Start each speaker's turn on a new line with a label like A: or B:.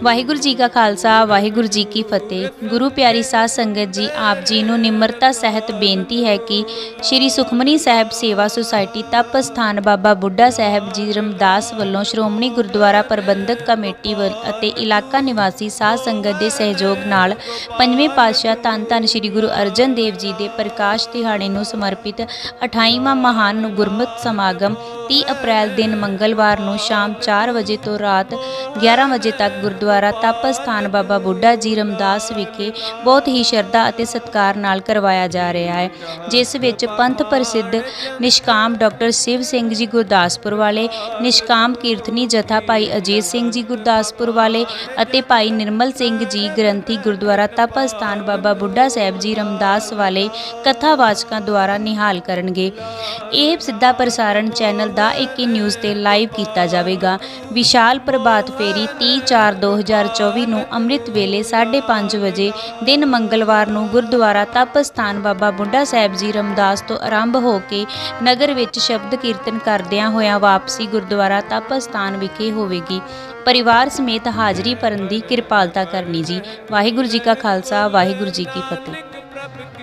A: ਵਾਹਿਗੁਰੂ ਜੀ ਕਾ ਖਾਲਸਾ, ਵਾਹਿਗੁਰੂ ਜੀ ਕੀ ਫਤਿਹ। ਗੁਰੂ ਪਿਆਰੀ ਸਾਧ ਸੰਗਤ ਜੀ, ਆਪ ਜੀ ਨੂੰ ਨਿਮਰਤਾ ਸਹਿਤ ਬੇਨਤੀ ਹੈ ਕਿ ਸ੍ਰੀ ਸੁਖਮਨੀ ਸਾਹਿਬ ਸੇਵਾ ਸੁਸਾਇਟੀ ਤਪ ਸਥਾਨ ਬਾਬਾ ਬੁੱਢਾ ਸਾਹਿਬ ਜੀ ਰਮਦਾਸ ਵੱਲੋਂ ਸ਼੍ਰੋਮਣੀ ਗੁਰਦੁਆਰਾ ਪ੍ਰਬੰਧਕ ਕਮੇਟੀ ਵੱਲ ਅਤੇ ਇਲਾਕਾ ਨਿਵਾਸੀ ਸਾਧ ਸੰਗਤ ਦੇ ਸਹਿਯੋਗ ਨਾਲ ਪੰਜਵੇਂ ਪਾਤਸ਼ਾਹ ਧੰਨ ਧੰਨ ਸ੍ਰੀ ਗੁਰੂ ਅਰਜਨ ਦੇਵ ਜੀ ਦੇ ਪ੍ਰਕਾਸ਼ ਦਿਹਾੜੇ ਨੂੰ ਸਮਰਪਿਤ 28ਵਾਂ ਮਹਾਨ ਗੁਰਮਤਿ ਸਮਾਗਮ 30 ਅਪ੍ਰੈਲ ਦਿਨ ਮੰਗਲਵਾਰ ਨੂੰ ਸ਼ਾਮ 4 ਵਜੇ ਤੋਂ ਰਾਤ 11 ਵਜੇ ਤੱਕ ਗੁਰਦੁਆਰਾ ਤਪ ਸਥਾਨ ਬਾਬਾ ਬੁੱਢਾ ਜੀ ਰਮਦਾਸ ਵਿਖੇ ਬਹੁਤ ਹੀ ਸ਼ਰਧਾ ਅਤੇ ਸਤਿਕਾਰ ਨਾਲ ਕਰਵਾਇਆ ਜਾ ਰਿਹਾ ਹੈ, ਜਿਸ ਵਿੱਚ ਪੰਥ ਪ੍ਰਸਿੱਧ ਨਿਸ਼ਕਾਮ ਡਾਕਟਰ ਸ਼ਿਵ ਸਿੰਘ ਜੀ ਗੁਰਦਾਸਪੁਰ ਵਾਲੇ, ਨਿਸ਼ਕਾਮ ਕੀਰਤਨੀ ਜਥਾ ਭਾਈ ਅਜੀਤ ਸਿੰਘ ਜੀ ਗੁਰਦਾਸਪੁਰ ਵਾਲੇ ਅਤੇ ਭਾਈ ਨਿਰਮਲ ਸਿੰਘ ਜੀ ਗ੍ਰੰਥੀ ਗੁਰਦੁਆਰਾ ਤਪ ਸਥਾਨ ਬਾਬਾ ਬੁੱਢਾ ਸਾਹਿਬ ਜੀ ਰਮਦਾਸ ਵਾਲੇ ਕਥਾਵਾਚਕਾਂ ਦੁਆਰਾ ਨਿਹਾਲ ਕਰਨਗੇ। ਇਹ ਸਿੱਧਾ ਪ੍ਰਸਾਰਣ ਚੈਨਲ ਦਾ 21 ਨਿਊਜ਼ ਤੇ ਲਾਈਵ ਕੀਤਾ ਜਾਵੇਗਾ। ਵਿਸ਼ਾਲ ਪ੍ਰਭਾਤ ਫੇਰੀ 30/4/2024 ਨੂੰ ਅੰਮ੍ਰਿਤ ਵੇਲੇ 5:30 ਵਜੇ, ਦਿਨ ਮੰਗਲਵਾਰ ਨੂੰ ਗੁਰਦੁਆਰਾ ਤਪ ਸਥਾਨ ਬਾਬਾ ਬੁੱਢਾ ਸਾਹਿਬ ਜੀ ਰਮਦਾਸ ਤੋਂ ਆਰੰਭ ਹੋ ਕੇ ਨਗਰ ਵਿੱਚ ਸ਼ਬਦ ਕੀਰਤਨ ਕਰਦਿਆਂ ਹੋਇਆਂ ਵਾਪਸੀ ਗੁਰਦੁਆਰਾ ਤਪ ਸਥਾਨ ਵਿਖੇ ਹੋਵੇਗੀ। ਪਰਿਵਾਰ ਸਮੇਤ ਹਾਜ਼ਰੀ ਭਰਨ ਦੀ ਕਿਰਪਾਲਤਾ ਕਰਨੀ ਜੀ। ਵਾਹਿਗੁਰੂ ਜੀ ਕਾ ਖਾਲਸਾ, ਵਾਹਿਗੁਰੂ ਜੀ ਕੀ ਫਤਿਹ।